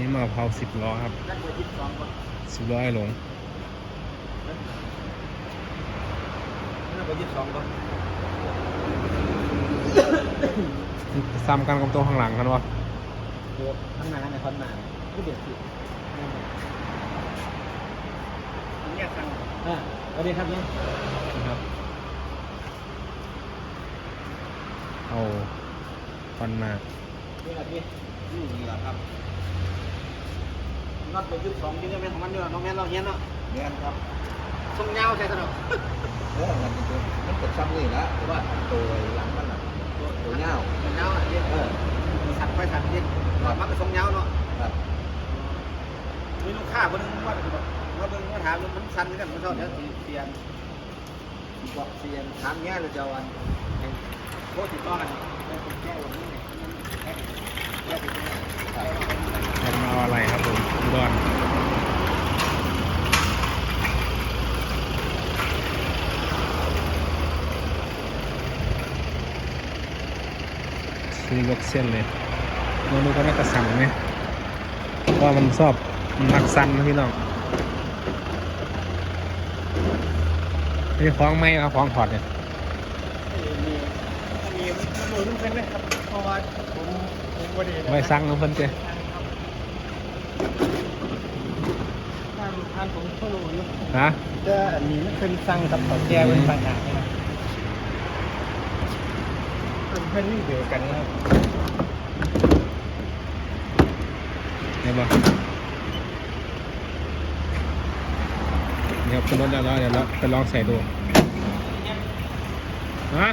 นี้มะพร้าวสิบล้อครับนั่นเบอร์ยี่สิบสองป่ะสิบล้อไอ้หลงนั่นเบอร์ยี่สิบสองป่ะซ้ำกันกับตัวข้างหลังกันวะตัวข้างหน้าในข้างหน้าก็เดือดสิเนี่ยสั่งอ่าสวัสดีครับเนี่ยนะครับเอาฟันมานี่แหละพี่นี่แหละครับ น็อตเบอร์ยี่สิบสองที่เนี่ยแม่ของมันเนี่ยน้องแม่เราเนี้ยเนาะเงี้ยครับทรงยาวใช่ไหมเออมันเป็นมันเป็นซ้ำนี่ละเพราะว่าตัวหลังมันอะตัวยาวตัวยาวอะพี่เออสัตว์ไปสัตว์พี่หลอดมันเป็นทรงยาวเนาะครับมีลูกค้าคนนึงว่าแบบว่าเบิ่งว่าถามมันสั้นกันมันชอบเดี๋ยวสิเปลี่ยนบอกเสียนถามเงี้ยเราจะวันโคติดต่อกันเป็นแก้ววันนี้เนี่ยแก้วเป็นแก้ว ทำเอาอะไรครับผมอุดร ซื้อยกเส้นเลยมาดูกันว่ากระสังไหมเพราะว่ามันชอบมักสั้นนะพี่น้องนี่คล้องไหมครับคล้องถอดเนี่ยมีมีมันหนุนเป็นเลยครับเพราะว่าผมผมก็ดีไว้สั่งน้องเพิ่นเจ้ทานทานผมก็รู้อยู่ฮะจะมีมันเป็นสั่งกับต่อแก้เป็นปัญหาเนี่ ยนะเป็นเพื่อนนี่เดียวกันนะครับเดี๋ยวบอกเดี๋ยขึ้นรถได้แล้วเดี๋ยวเราไปลองใส่ดูฮะ